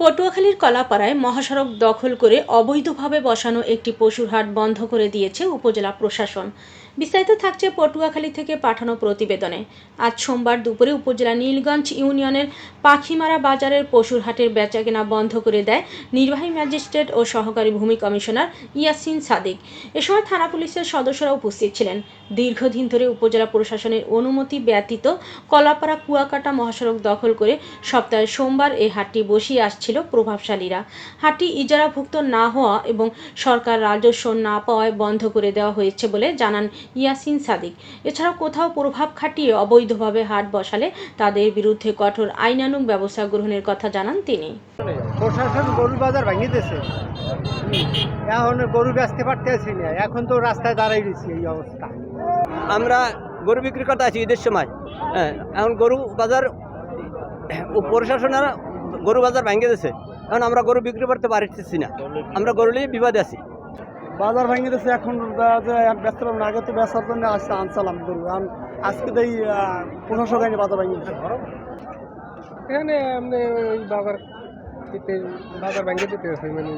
পটুয়াখালীর কলাপাড়ায় মহাসড়ক দখল করে অবৈধভাবে বসানো একটি পশুর হাট বন্ধ করে দিয়েছে উপজেলা প্রশাসন। বিস্তারিত থাকছে পটুয়াখালী থেকে পাঠানো প্রতিবেদনে। আজ সোমবার দুপুরে উপজেলা নীলগঞ্জ ইউনিয়নের পাখিমারা বাজারের পশুর হাটের বেচাকেনা বন্ধ করে দেয় নির্বাহী ম্যাজিস্ট্রেট ও সহকারী ভূমি কমিশনার ইয়াসিন সাদিক। এ সময় থানা পুলিশের সদস্যরা উপস্থিত ছিলেন। দীর্ঘদিন ধরে উপজেলা প্রশাসনের অনুমতি ব্যতীত কলাপাড়া কুয়াকাটা মহাসড়ক দখল করে সপ্তাহে সোমবার এই হাটটি বসিয়ে আসছিল প্রভাবশালীরা। হাটটি ইজারাভুক্ত না হওয়া এবং সরকার রাজস্ব না পাওয়ায় বন্ধ করে দেওয়া হয়েছে বলে জানান ইয়াসিন সাদিক। এছাড়াও কোথাও প্রভাব খাটিয়ে অবৈধভাবে হাট বসালে তাদের বিরুদ্ধে কঠোর আইনানুগ ব্যবস্থা গ্রহণের কথা জানান তিনি। প্রশাসন গরুর বাজার ভেঙে দিয়েছে। এখন গরু বেচতে পারতেছি না। এখন তো রাস্তায় দাঁড়াই দিচ্ছি এই অবস্থা। আমরা গরু বিক্রি করতে আছি ঈদের সময়। হ্যাঁ এখন গরু বাজার প্রশাসনের গরু বাজার ভেঙে দিয়েছে এখন আমরা গরু বিক্রি করতে পারতেছি না। আমরা গরু নিয়ে বিবাদে আছি। বাজার ভেঙে দিয়েছে এখন ব্যস্ত না আগে তো ব্যস্তার জন্য আসছে আনছিলাম গরু। কারণ আজকে তো এই প্রশাসক আইনে বাজার ভেঙে দিয়েছে এখানে আপনি ওই বাজার দিতে বাজার ভেঙে দিতে মানে